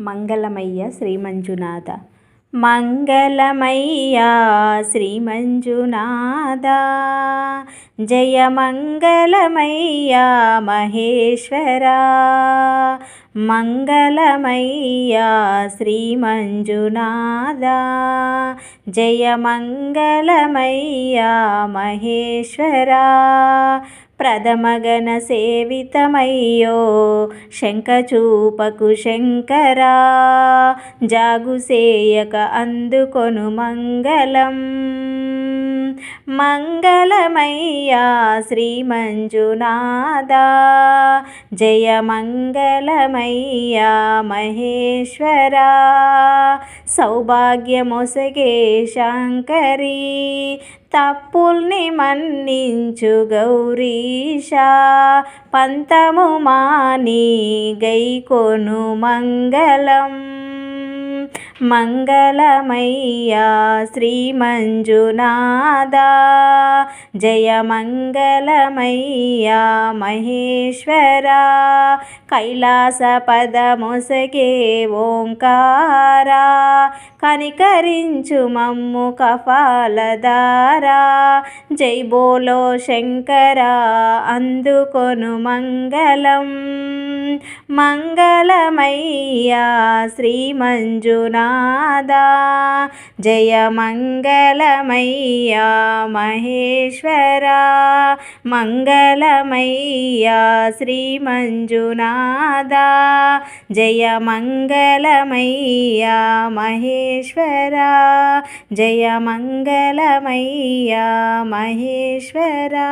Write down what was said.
మంగళమయ్య శ్రీ మంజునాథ మంగళమయ్యా శ్రీ మంజునాథ జయ మంగళమయ్యా మహేశ్వర. మంగళమయ్యా శ్రీ మంజునాథ జయ మంగళమయ్యా మహేశ్వర. ప్రథమగణ సేవితమయ్యో. శంఖచూపకు శంకరా. జాగుసేయక అందుకొను మంగళం. మంగళమయ్యా శ్రీ మంజునాథ జయ మంగళమయ్యా మహేశ్వరా. సౌభాగ్యమొసగే శంకరి తప్పుల్ని మన్నించు గౌరీష పంతము మాని గైకొను మంగళం. మంగళమయ్యా శ్రీ మంజునాథ జయ మంగళమయ్యా మహేశ్వర. కైలాస పదముసగే ఓంకారా. కనికరించు మమ్ము కఫాలదారా జై బోలో శంకరా అందుకొను మంగళం. मङ्गलमय्या श्रीमञ्जुनादा जय मङ्गलमय्या महेश्वरा मङ्गलमय्या श्रीमञ्जुनादा जय मङ्गलमय्या महेश्वरा जय मङ्गलमय्या महेश्वरा